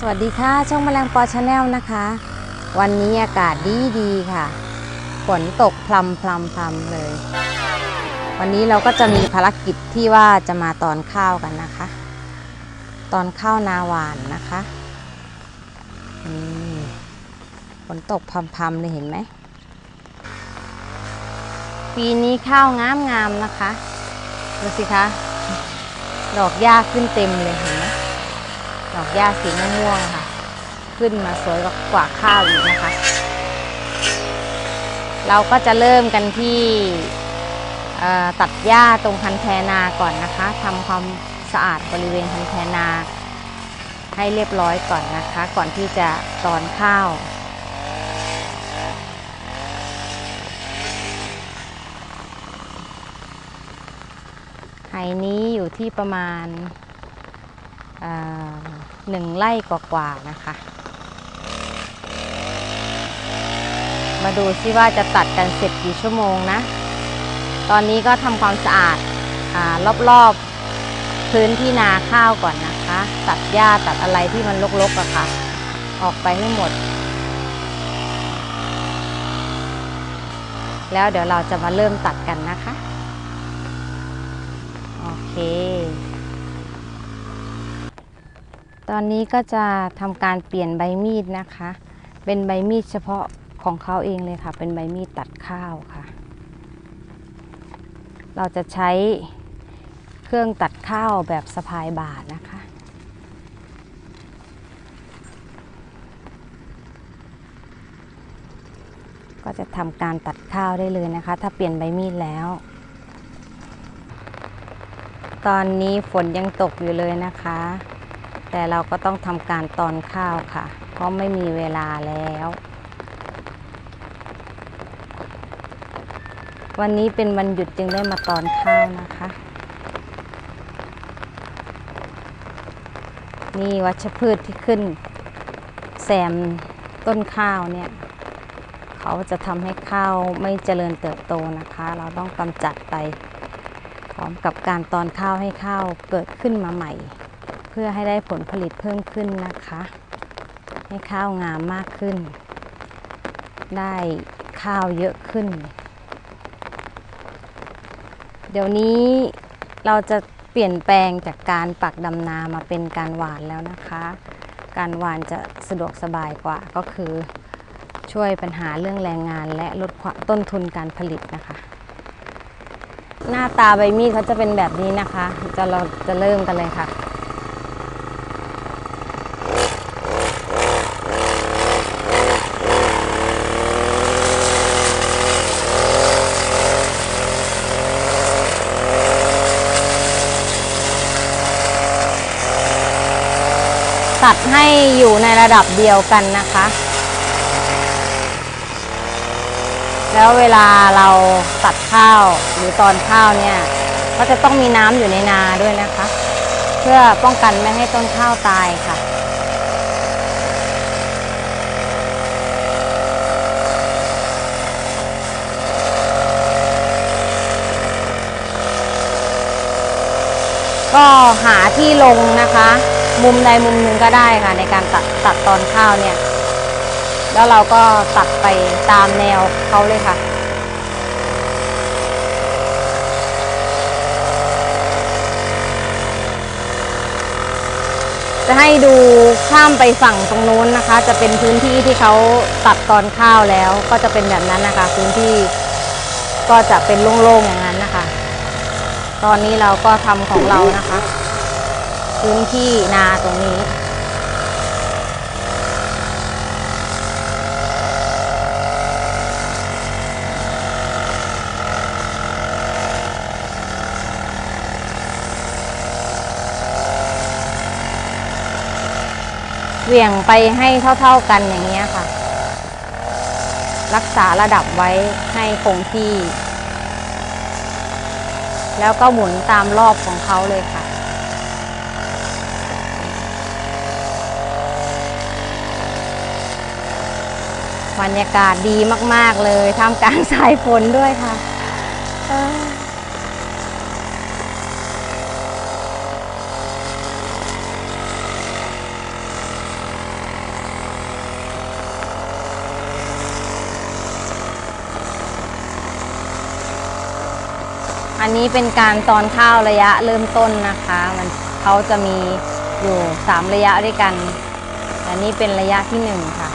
สวัสดีค่ะ ช่องแมลงปอชาแนลนะคะ วันนี้อากาศดีดีค่ะ ฝนตกพลำพลำพลำเลย วันนี้เราก็จะมีภารกิจที่ว่าจะมาตอนข้าวกันนะคะ ตอนข้าวนาหวานนะคะนี่ฝนตกพลำพลำเลยเห็นไหม ปีนี้ข้าวงามงามนะคะ ดูสิคะ ดอกหญ้าขึ้นเต็มเลยเห็นไหม ดอกหญ้าสีม่วงค่ะ ขึ้นมาสวยกว่าข้าวอีกนะคะ เราก็จะเริ่มกันที่ตัดหญ้าตรงคันแทนาก่อนนะคะทำความสะอาดบริเวณคันแทนาให้เรียบร้อยก่อนนะคะ ก่อนที่จะตอนข้าวไหนี้อยู่ที่ประมาณ หนึ่งไร่กว่าๆนะคะ มาดูซิว่าจะตัดกันเสร็จกี่ชั่วโมงนะ ตอนนี้ก็ทำความสะอาดอารอบๆพื้นที่นาข้าวก่อนนะคะ ตัดหญ้าตัดอะไรที่มันรกๆอะค่ะ ออกไปให้หมด แล้วเดี๋ยวเราจะมาเริ่มตัดกันนะคะ โอเค ตอนนี้ก็จะทำการเปลี่ยนใบมีดนะคะ เป็นใบมีดเฉพาะของเขาเองเลยค่ะ เป็นใบมีดตัดข้าวค่ะ เราจะใช้เครื่องตัดข้าวแบบสะพายบาทนะคะ ก็จะทำการตัดข้าวได้เลยนะคะ ถ้าเปลี่ยนใบมีดแล้ว ตอนนี้ฝนยังตกอยู่เลยนะคะ แต่เราก็ต้องทำการตอนข้าวค่ะ เพราะไม่มีเวลาแล้ว วันนี้เป็นวันหยุดจึงได้มาตอนข้าวนะคะ นี่วัชพืชที่ขึ้นแซมต้นข้าวเนี่ย เขาจะทำให้ข้าวไม่เจริญเติบโตนะคะ เราต้องกำจัดไป พร้อมกับการตอนข้าวให้ข้าวเกิดขึ้นมาใหม่ พื่อให้ได้ผลผลิตเพิ่มขึ้นนะคะ ให้ข้าวงามมากขึ้น ได้ข้าวเยอะขึ้น เดี๋ยวนี้เราจะเปลี่ยนแปลงจากการปักดำนามาเป็นการหวานแล้วนะคะ การหวานจะสะดวกสบายกว่าก็คือช่วยปัญหาเรื่องแรงงานและลดต้นทุนการผลิตนะคะ หน้าตาใบมีดเขาจะเป็นแบบนี้นะคะ จะเราจะเริ่มกันเลยค่ะ ตัดให้อยู่ในระดับเดียวกันนะคะ แล้วเวลาเราตัดข้าวหรือตอนข้าวเนี่ย ก็จะต้องมีน้ำอยู่ในนาด้วยนะคะ เพื่อป้องกันไม่ให้ต้นข้าวตายค่ะก็หาที่ลงนะคะ มุมใดมุมหนึ่งก็ได้ค่ะ ในการตัดตัดตอนข้าวเนี่ย แล้วเราก็ตัดไปตามแนวเขาเลยค่ะจะให้ดูข้ามไปฝั่งตรงนู้นนะคะ จะเป็นพื้นที่ที่เขาตัดตอนข้าวแล้ว ก็จะเป็นแบบนั้นนะคะ พื้นที่ก็จะเป็นโล่งๆอย่างนั้นนะคะ ตอนนี้เราก็ทำของเรานะคะ พื้นที่นาตรงนี้เหวี่ยงไปให้เท่าๆกันอย่างเงี้ยค่ะ รักษาระดับไว้ให้คงที่ แล้วก็หมุนตามรอบของเขาเลยค่ะ บรรยากาศดีมาก ๆ เลยทำกลางสายฝนด้วยค่ะอันนี้เป็นการตอนข้าวระยะเริ่มต้นนะคะ มันเขาจะมีอยู่ 3 ระยะด้วยกัน อันนี้เป็นระยะที่ 1 ค่ะ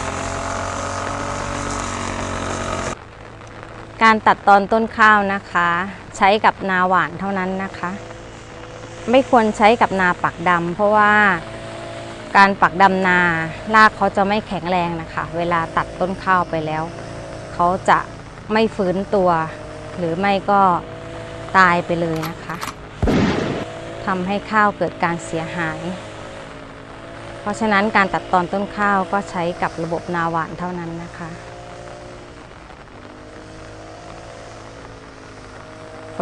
การตัดตอนต้นข้าวนะคะ ใช้กับนาหวานเท่านั้นนะคะ ไม่ควรใช้กับนาปักดำเพราะว่าการปักดำนารากเขาจะไม่แข็งแรงนะคะ เวลาตัดต้นข้าวไปแล้ว เขาจะไม่ฟื้นตัว หรือไม่ก็ตายไปเลยนะคะทำให้ข้าวเกิดการเสียหาย เพราะฉะนั้นการตัดตอนต้นข้าวก็ใช้กับระบบนาหวานเท่านั้นนะคะ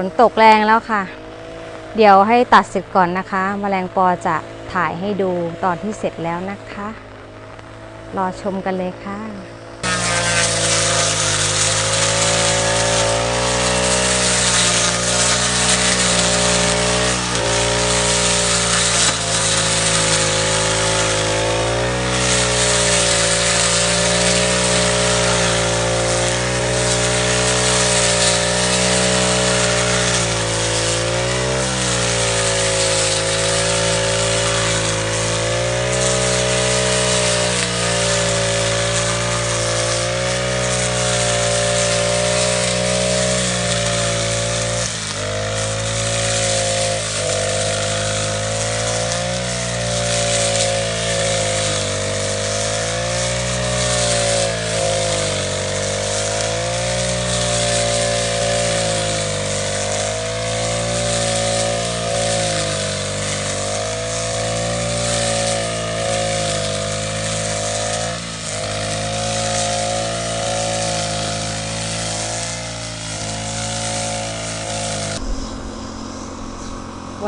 นตกแรงแล้วค่ะ เดี๋ยวให้ตัดเสร็จก่อนนะคะแมลงปอจะถ่ายให้ดูตอนที่เสร็จแล้วนะคะ รอชมกันเลยค่ะ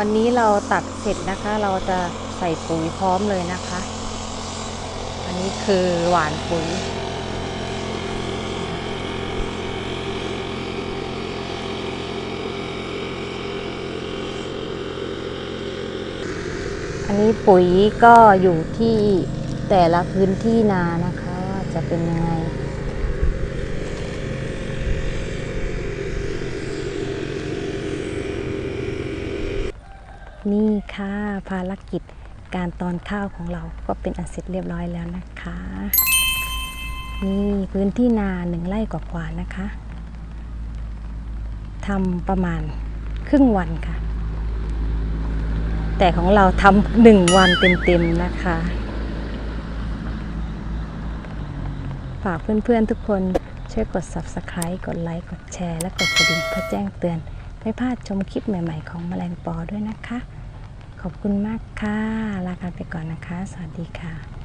วันนี้เราตัดเสร็จนะคะ เราจะใส่ปุ๋ยพร้อมเลยนะคะ อันนี้คือหวานปุ๋ยอันนี้ปุ๋ยก็อยู่ที่แต่ละพื้นที่นานะคะว่าจะเป็นยังไง นี่ค่ะภารกิจการตอนข้าวของเราก็เป็นอันเสร็จเรียบร้อยแล้วนะคะ นี่พื้นที่นาหนึ่งไร่กว่าๆนะคะทำประมาณครึ่งวันค่ะ แต่ของเราทำหนึ่งวันเต็มๆนะคะ ฝากเพื่อนๆทุกคนช่วยกด subscribe กดไลค์ กดแชร์ และกดกระดิ่งเพื่อแจ้งเตือน ไม่พลาดชมคลิปใหม่ ๆ ของแมลงปอด้วยนะคะ ขอบคุณมากค่ะ ลากันไปก่อนนะคะ สวัสดีค่ะ